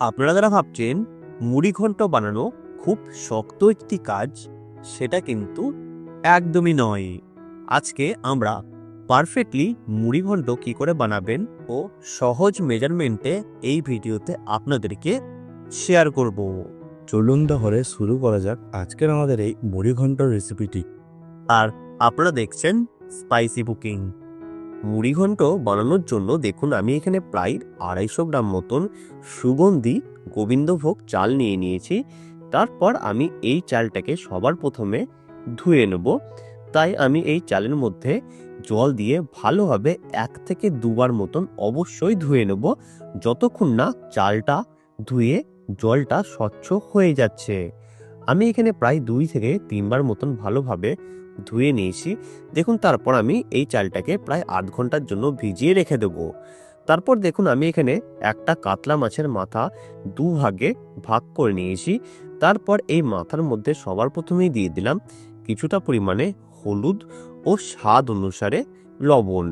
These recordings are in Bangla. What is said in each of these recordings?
আপনারা যারা ভাবছেন মুড়ি ঘন্ট বানানো খুব শক্ত একটি কাজ সেটা কিন্তু একদমই নয়। আজকে আমরা পারফেক্টলি মুড়ি ঘন্ট কী করে বানাবেন ও সহজ মেজারমেন্টে এই ভিডিওতে আপনাদেরকে শেয়ার করব। চলুন তাহলে শুরু করা যাক আজকের আমাদের এই মুড়ি ঘণ্টার রেসিপিটি আর আপনারা দেখছেন স্পাইসি কুকিং মুড়ি ঘন্ট বানানোর জন্য দেখুন আমি এখানে প্রায় আড়াইশো গ্রাম মতন সুগন্ধি গোবিন্দভোগ চাল নিয়ে নিয়েছি। তারপর আমি এই চালটাকে সবার প্রথমে ধুয়ে নেব। তাই আমি এই চালের মধ্যে জল দিয়ে ভালোভাবে এক থেকে দুবার মতন অবশ্যই ধুয়ে নেব। যতক্ষণ না চালটা ধুয়ে জলটা স্বচ্ছ হয়ে যাচ্ছে। আমি এখানে প্রায় দুই থেকে তিনবার মতন ভালোভাবে ধুয়ে নিয়েছি। দেখুন, তারপর আমি এই চালটাকে প্রায় আধ ঘণ্টার জন্য ভিজিয়ে রেখে দেবো। তারপর দেখুন, আমি এখানে একটা কাতলা মাছের মাথা দু ভাগে ভাগ করে নিয়েছি। তারপর এই মাথার মধ্যে সবার প্রথমেই দিয়ে দিলাম কিছুটা পরিমাণে হলুদ ও স্বাদ অনুসারে লবণ।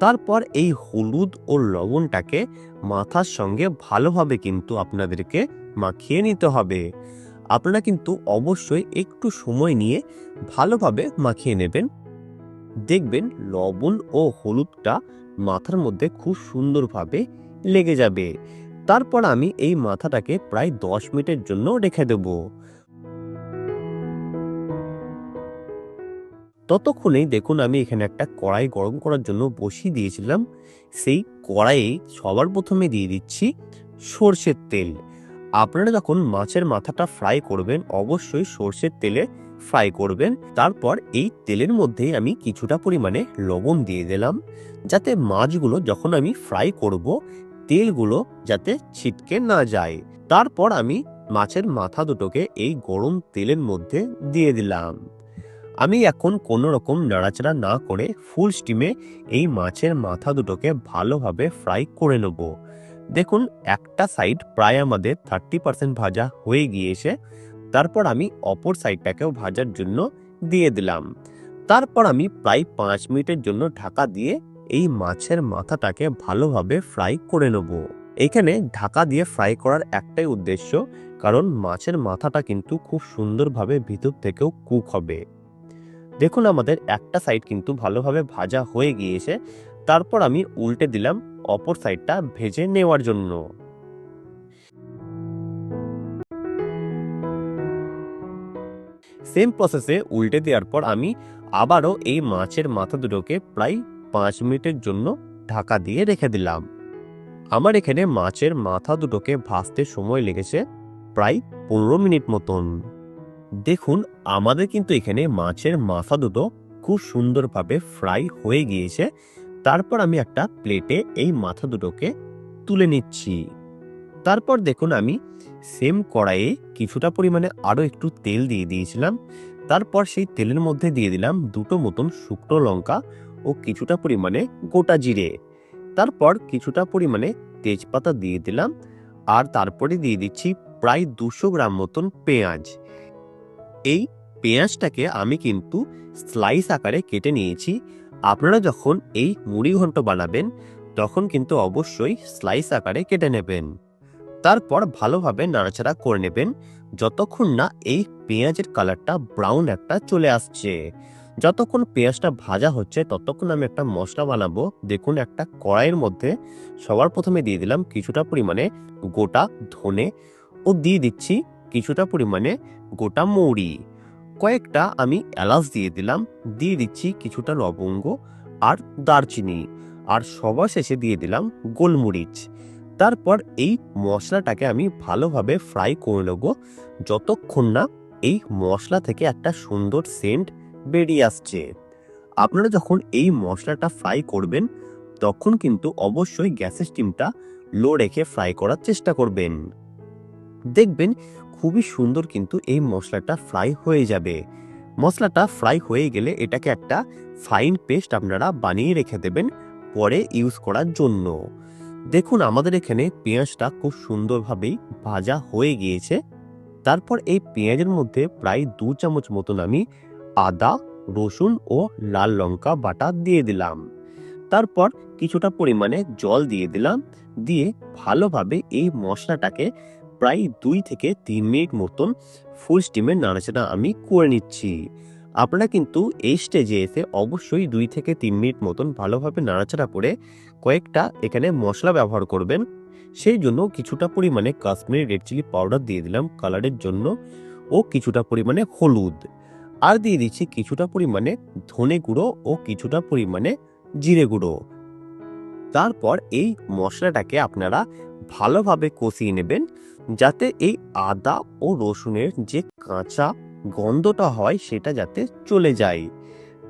তারপর এই হলুদ ও লবণটাকে মাথার সঙ্গে ভালোভাবে কিন্তু আপনাদেরকে মাখিয়ে নিতে হবে। আপনারা কিন্তু অবশ্যই একটু সময় নিয়ে ভালোভাবে মাখিয়ে নেবেন। দেখবেন লবণ ও হলুদটা মাথার মধ্যে খুব সুন্দরভাবে লেগে যাবে। তারপর আমি এই মাথাটাকে প্রায় দশ মিনিটের জন্য রেখে দেব। ততক্ষণেই দেখুন আমি এখানে একটা কড়াই গরম করার জন্য বসিয়ে দিয়েছিলাম। সেই কড়াইয়ে সবার প্রথমে দিয়ে দিচ্ছি সর্ষের তেল। আপনারা যখন মাছের মাথাটা ফ্রাই করবেন, অবশ্যই সর্ষের তেলে ফ্রাই করবেন। তারপর এই তেলের মধ্যেই আমি কিছুটা পরিমাণে লবণ দিয়ে দিলাম, যাতে মাছগুলো যখন আমি ফ্রাই করব, তেলগুলো যাতে ছিটকে না যায়। তারপর আমি মাছের মাথা দুটোকে এই গরম তেলের মধ্যে দিয়ে দিলাম। আমি এখন কোনো রকম নাড়াচাড়া না করে ফুল স্টিমে এই মাছের মাথা দুটোকে ভালোভাবে ফ্রাই করে নেব। দেখুন, একটা সাইড প্রায় আমাদের থার্টি পার্সেন্ট ভাজা হয়ে গিয়েছে। তারপর আমি অপর সাইডটাকেও ভাজার জন্য দিয়ে দিলাম। তারপর আমি প্রায় পাঁচ মিনিটের জন্য ঢাকা দিয়ে এই মাছের মাথাটাকে ভালোভাবে ফ্রাই করে নেব। এখানে ঢাকা দিয়ে ফ্রাই করার একটাই উদ্দেশ্য, কারণ মাছের মাথাটা কিন্তু খুব সুন্দরভাবে ভিতর থেকেও কুক হবে। দেখুন, আমাদের একটা সাইড কিন্তু ভালোভাবে ভাজা হয়ে গিয়েছে। তারপর আমি উল্টে দিলাম অপর সাইডটা ভেজে নেওয়ার জন্য। সেম প্রসেসে উল্টে দেওয়ার পর আমি আবারও এই মাছের মাথা দুটোকে প্রায় পাঁচ মিনিটের জন্য ঢাকা দিয়ে রেখে দিলাম। আমার এখানে মাছের মাথা দুটোকে ভাজতে সময় লেগেছে প্রায় পনেরো মিনিট মতন। দেখুন, আমাদের কিন্তু এখানে মাছের মাথা দুটো খুব সুন্দরভাবে ফ্রাই হয়ে গিয়েছে। তারপর আমি একটা প্লেটে এই মাথা দুটোকে তুলে নিচ্ছি। তারপর দেখুন আমি সেম কড়াইয়ে কিছুটা পরিমাণে আরও একটু তেল দিয়ে দিয়েছিলাম। তারপর সেই তেলের মধ্যে দিয়ে দিলাম দুটো মতন শুকনো লঙ্কা ও কিছুটা পরিমাণে গোটা জিরে। তারপর কিছুটা পরিমাণে তেজপাতা দিয়ে দিলাম আর তারপরে দিয়ে দিচ্ছি প্রায় দুশো গ্রাম মতন পেঁয়াজ। এই পেঁয়াজটাকে আমি কিন্তু স্লাইস আকারে কেটে নিয়েছি আপনারা যখন এই মুড়ি ঘন্ট বানাবেন, তখন কিন্তু অবশ্যই স্লাইস আকারে কেটে নেবেন। তারপর ভালোভাবে নাড়াচাড়া করে নেবেন, যতক্ষণ না এই পেঁয়াজের কালারটা ব্রাউন একটা চলে আসছে। যতক্ষণ পেঁয়াজটা ভাজা হচ্ছে, ততক্ষণ আমি একটা মশলা বানাবো। দেখুন, একটা কড়াইয়ের মধ্যে সবার প্রথমে দিয়ে দিলাম কিছুটা পরিমাণে গোটা ধনে ও দিয়ে দিচ্ছি কিছুটা পরিমাণে গোটা মৌরি কয়েকটা আমি এলাচ দিয়ে দিলাম, দিয়ে দিচ্ছি কিছুটা লবঙ্গ আর দারচিনি। আর সবার শেষে দিয়ে দিলাম গোলমরিচ। তারপর এই মশলাটাকে আমি ভালোভাবে ফ্রাই করে নেব, যতক্ষণ না এই মশলা থেকে একটা সুন্দর সেন্ট বেরিয়ে আসছে। আপনারা যখন এই মশলাটা ফ্রাই করবেন, তখন কিন্তু অবশ্যই গ্যাসের স্টিমটা লো রেখে ফ্রাই করার চেষ্টা করবেন। দেখবেন খুবই সুন্দর কিন্তু এই মশলাটা ফ্রাই হয়ে যাবে। মশলাটা ফ্রাই হয়ে গেলে এটাকে একটা ফাইন পেস্ট আপনারা বানিয়ে রেখে দেবেন পরে ইউজ করার জন্য। দেখুন আমাদের এখানে পেঁয়াজটা খুব সুন্দরভাবেই ভাজা হয়ে গিয়েছে। তারপর এই পেঁয়াজের মধ্যে প্রায় দু চামচ মতন আমি আদা, রসুন ও লাল লঙ্কা বাটা দিয়ে দিলাম। তারপর কিছুটা পরিমাণে জল দিয়ে দিলাম। দিয়ে ভালোভাবে এই মশলাটাকে প্রায় দুই থেকে তিন মিনিট মতন ফুল স্টিমে নাড়াচাড়া আমি করে নিচ্ছি। আপনারা কিন্তু এই স্টেজে এসে অবশ্যই দুই থেকে তিন মিনিট মতন ভালোভাবে নাড়াচাড়া করে কয়েকটা এখানে মশলা ব্যবহার করবেন। সেই জন্য কিছুটা পরিমাণে কাশ্মীরি রেড চিলি পাউডার দিয়ে দিলাম কালারের জন্য ও কিছুটা পরিমাণে হলুদ। আর দিয়ে দিচ্ছি কিছুটা পরিমাণে ধনে গুঁড়ো ও কিছুটা পরিমাণে জিরে গুঁড়ো। তারপর এই মশলাটাকে আপনারা ভালোভাবে কষিয়ে নেবেন। যাতে এই আদা ও রসুনের যে কাঁচা গন্ধটা হয় সেটা যাতে চলে যায়।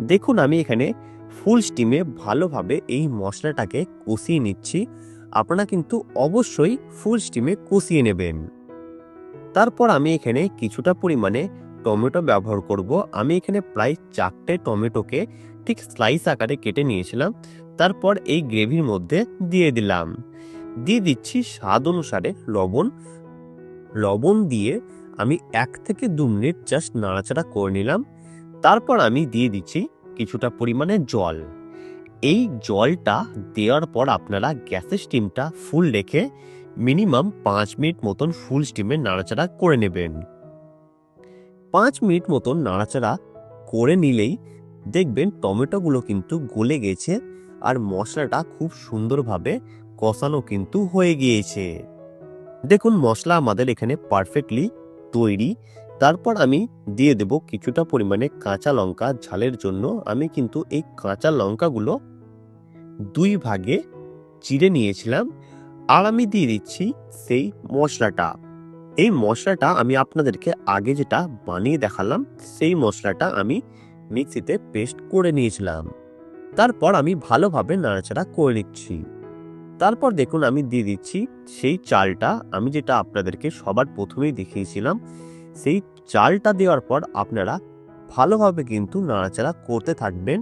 দেখুন, আমি এখানে ফুল স্টিমে ভালোভাবে এই মশলাটাকে কষিয়ে নিচ্ছি। আপনারা কিন্তু অবশ্যই ফুল স্টিমে কষিয়ে নেবেন। তারপর আমি এখানে কিছুটা পরিমাণে টমেটো ব্যবহার করব। আমি এখানে প্রায় চারটে টমেটোকে ঠিক স্লাইস আকারে কেটে নিয়েছিলাম। তারপর এই গ্রেভির মধ্যে দিয়ে দিলাম। দিয়ে দিচ্ছি স্বাদ অনুসারে লবণ লবণ দিয়ে আমি এক থেকে দু মিনিট জাস্ট নাড়াচাড়া করে নিলাম। তারপর আমি দিয়ে দিচ্ছি কিছুটা পরিমাণে জল। এই জলটা দেওয়ার পর আপনারা গ্যাসের স্টিমটা ফুল রেখে মিনিমাম পাঁচ মিনিট মতন ফুল স্টিমে নাড়াচাড়া করে নেবেন। পাঁচ মিনিট মতন নাড়াচাড়া করে নিলেই দেখবেন টমেটোগুলো কিন্তু গলে গেছে আর মশলাটা খুব সুন্দরভাবে কষানো কিন্তু হয়ে গিয়েছে। দেখুন, মশলা আমাদের এখানে পারফেক্টলি তৈরি। তারপর আমি দিয়ে দেব কিছুটা পরিমাণে কাঁচা লঙ্কা ঝালের জন্য। আমি কিন্তু এই কাঁচা লঙ্কাগুলো দুই ভাগে চিড়ে নিয়েছিলাম। আর আমি দিয়ে দিচ্ছি সেই মশলাটা। এই মশলাটা আমি আপনাদেরকে আগে যেটা বানিয়ে দেখালাম, সেই মশলাটা আমি মিক্সিতে পেস্ট করে নিয়েছিলাম। তারপর আমি ভালোভাবে নাড়াচাড়া করে নিচ্ছি। তারপর দেখুন আমি দিয়ে দিচ্ছি সেই চালটা। আমি যেটা আপনাদেরকে সবার প্রথমেই দেখিয়েছিলাম, সেই চালটা দেওয়ার পর আপনারা ভালোভাবে কিন্তু নাড়াচাড়া করতে থাকবেন।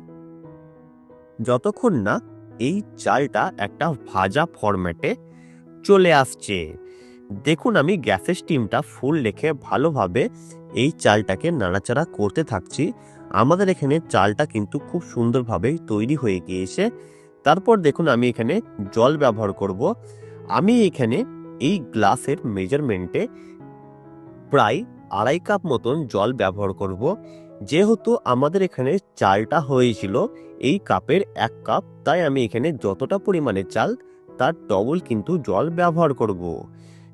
যতক্ষণ না এই চালটা একটা ভাজা ফরম্যাটে চলে আসছে। দেখুন আমি গ্যাসের স্টিমটা ফুল রেখে ভালোভাবে এই চালটাকে নাড়াচাড়া করতে থাকছি। আমাদের এখানে চালটা কিন্তু খুব সুন্দরভাবে তৈরি হয়ে গিয়েছে। তারপর দেখুন আমি এখানে জল ব্যবহার করব। আমি এখানে এই গ্লাসের মেজারমেন্টে প্রায় আড়াই কাপ মতন জল ব্যবহার করব। যেহেতু আমাদের এখানে চালটা হয়েছিল এই কাপের এক কাপ, তাই আমি এখানে যতটা পরিমাণে চাল, তার ডবল কিন্তু জল ব্যবহার করব।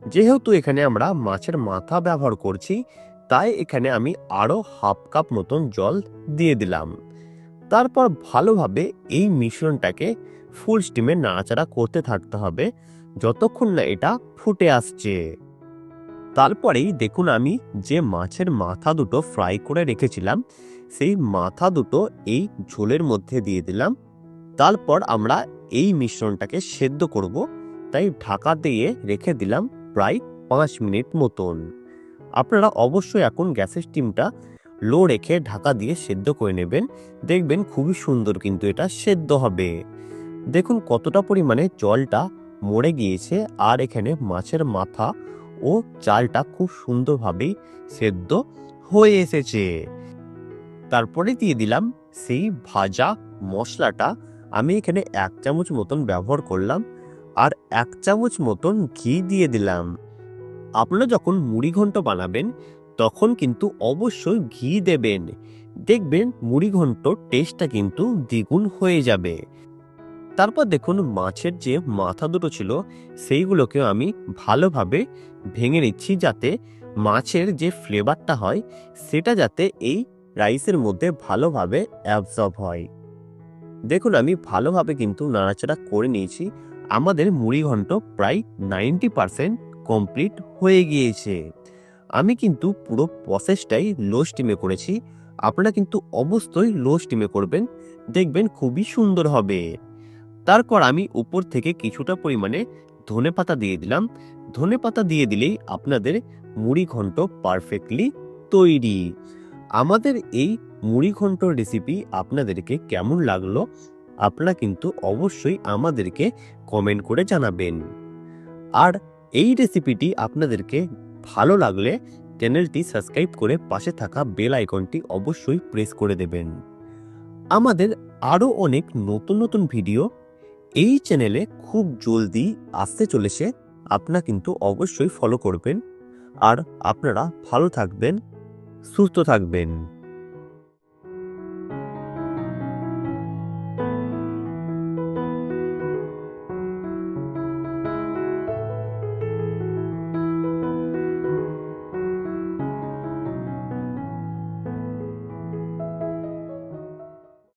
যেহেতু এখানে আমরা মাছের মাথা ব্যবহার করছি, তাই এখানে আমি আরও হাফ কাপ মতন জল দিয়ে দিলাম। তারপর ভালোভাবে এই মিশ্রণটাকে ফুল স্টিমে নাড়াচাড়া করতে থাকতে হবে যতক্ষণ না এটা ফুটে আসছে। তারপরেই দেখুন আমি যে মাছের মাথা দুটো ফ্রাই করে রেখেছিলাম, সেই মাথা দুটো এই ঝোলের মধ্যে দিয়ে দিলাম। তারপর আমরা এই মিশ্রণটাকে সেদ্ধ করব, তাই ঢাকা দিয়ে রেখে দিলাম প্রায় পাঁচ মিনিট মতন। আপনারা অবশ্যই এখন গ্যাসের স্টিমটা লো রেখে ঢাকা দিয়ে সেদ্ধ করে নেবেন। দেখবেন খুবই সুন্দর কিন্তু এটা সেদ্ধ হবে। দেখুন কতটা পরিমাণে জলটা মরে গিয়েছে আর এখানে মাছের মাথা ও চালটা খুব সুন্দরভাবেই সেদ্ধ হয়ে এসেছে। তারপরে দিয়ে দিলাম সেই ভাজা মশলাটা। আমি এখানে এক চামচ মতন ব্যবহার করলাম আর এক চামচ মতন ঘি দিয়ে দিলাম। আপনারা যখন মুড়ি ঘন্ট বানাবেন তখন কিন্তু অবশ্যই ঘি দেবেন। দেখবেন মুড়ি ঘন্ট টেস্টটা কিন্তু দ্বিগুণ হয়ে যাবে। তারপর দেখুন মাছের যে মাথা দুটো ছিল সেইগুলোকে আমি ভালোভাবে ভেঙে নিচ্ছি যাতে মাছের যে ফ্লেভারটা হয়, সেটা যাতে এই রাইসের মধ্যে ভালোভাবে অ্যাবজর্ব হয়। দেখুন আমি ভালোভাবে কিন্তু নাড়াচাড়া করে নিয়েছি। আমাদের মুড়ি ঘন্ট প্রায় নাইনটি পারসেন্ট কমপ্লিট হয়ে গিয়েছে। আমি কিন্তু পুরো প্রসেসটাই লো স্টিমে করেছি। আপনারা কিন্তু অবশ্যই লো স্টিমে করবেন। দেখবেন খুবই সুন্দর হবে। তারপর আমি উপর থেকে কিছুটা পরিমাণে ধনে পাতা দিয়ে দিলাম। ধনে পাতা দিয়ে দিলেই আপনাদের মুড়ি ঘন্ট পারফেক্টলি তৈরি। আমাদের এই মুড়ি ঘন্ট রেসিপি আপনাদেরকে কেমন লাগল, আপনারা কিন্তু অবশ্যই আমাদেরকে কমেন্ট করে জানাবেন। আর এই রেসিপিটি আপনাদেরকে ভালো লাগলে চ্যানেলটি সাবস্ক্রাইব করে পাশে থাকা বেল আইকনটি অবশ্যই প্রেস করে দেবেন। আমাদের আরও অনেক নতুন নতুন ভিডিও এই চ্যানেলে খুব জলদি আসতে চলেছে, আপনারা কিন্তু অবশ্যই ফলো করবেন। আর আপনারা ভালো থাকবেন, সুস্থ থাকবেন।